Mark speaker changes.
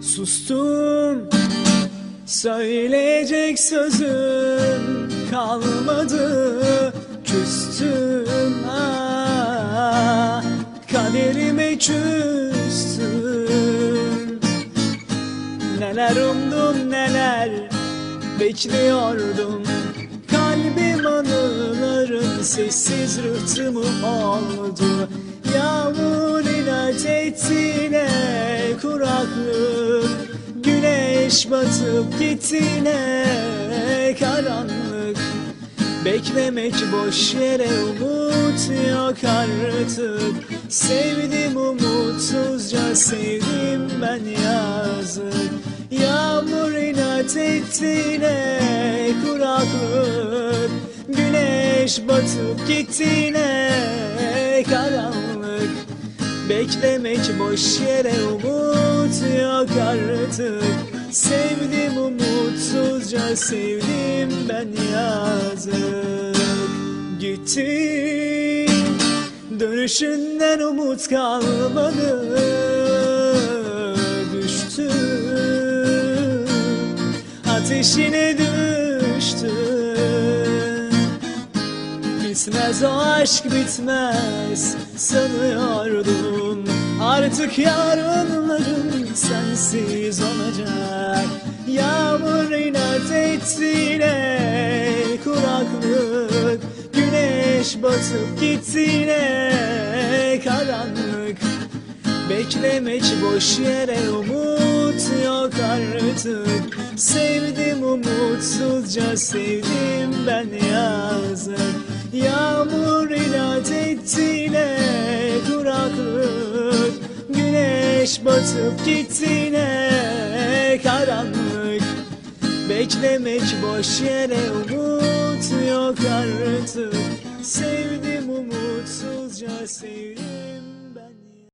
Speaker 1: Sustum. Söyleyecek sözüm kalmadı. Küstüm. Ah, Kaderime küstüm. Neler umdum neler bekliyordum. Kalbim anıların sessiz rıhtımı oldu. Yağmur inat ettiğine kuraklık Güneş batıp gittiğine karanlık. Beklemek boş yere umut yok artık. Sevdim umutsuzca sevdim ben yazık. Yağmur inat ettiğine kuraklık. Güneş batıp gittiğine karanlık. Beklemek boş yere umut yok artık Sevdim umutsuzca sevdim ben yazık. Gittin dönüşünden umut kalmadı. Düştüm ateşine düştüm. Bitmez o aşk bitmez sanıyordum Artık yarınlarım sensiz olacak ettiğine kuraklık Güneş batıp gittiğine karanlık. Beklemek boş yere umut yok artık. Sevdim umutsuzca sevdim ben yazık. Yağmur inat ettiğine kuraklık Güneş batıp gittiğine Beklemek boş yere umut yok artık. Sevdim umutsuzca sevdim